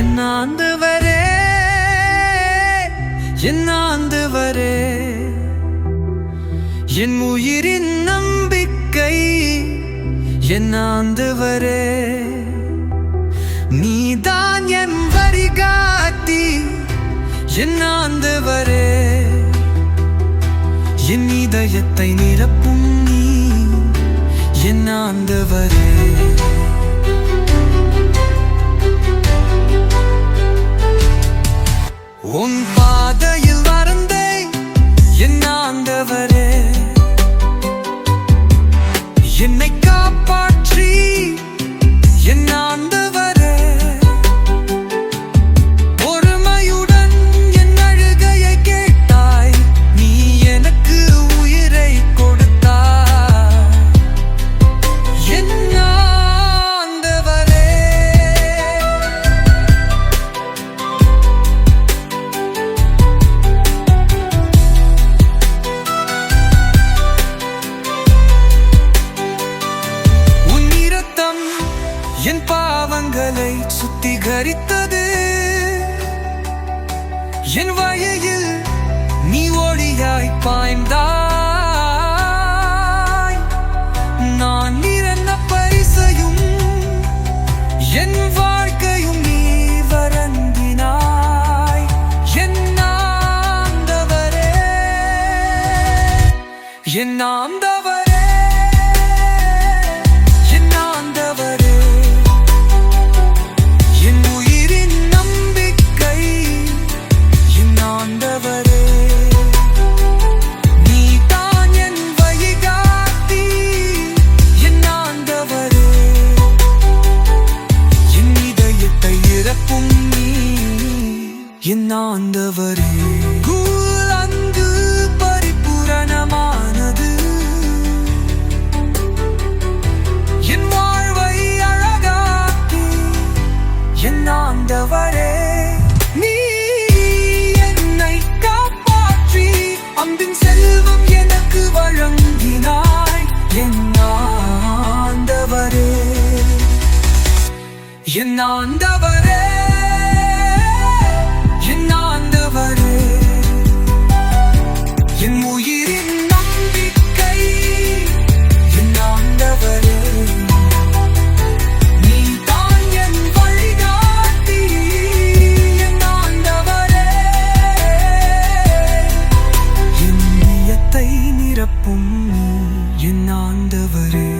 இன்னாந்துவரே இன்னாந்துவரே என் உயிரின் நம்பிக்கை என்னாந்துவரே நீதான் என் வரிகாத்தி என்னாந்துவரே என் இதயத்தை நிரப்பும் நீ என்னாந்துவரே சுத்திகரித்தது என் வழியில் நீ ஒளியாய் பாய்ந்தாய். நான் நிறந்த பரிசையும் என் வாழ்க்கையும் நீ வரந்தினாய் என் என் என் ஆண்டவரே அங்கு பரிபூரணமானது. என் வாழ்வை அழகாக்கி என் ஆண்டவரே நீ என்னை காப்பாற்றி அம்பின் செல்வம் எனக்கு வழங்கினாய் என் ஆண்டவரே என் ஆண்டவரே ஆண்டவரே என் உயிரின் நம்பிக்கை என் ஆண்டவரே. நிரப்பும் என் ஆண்டவரே.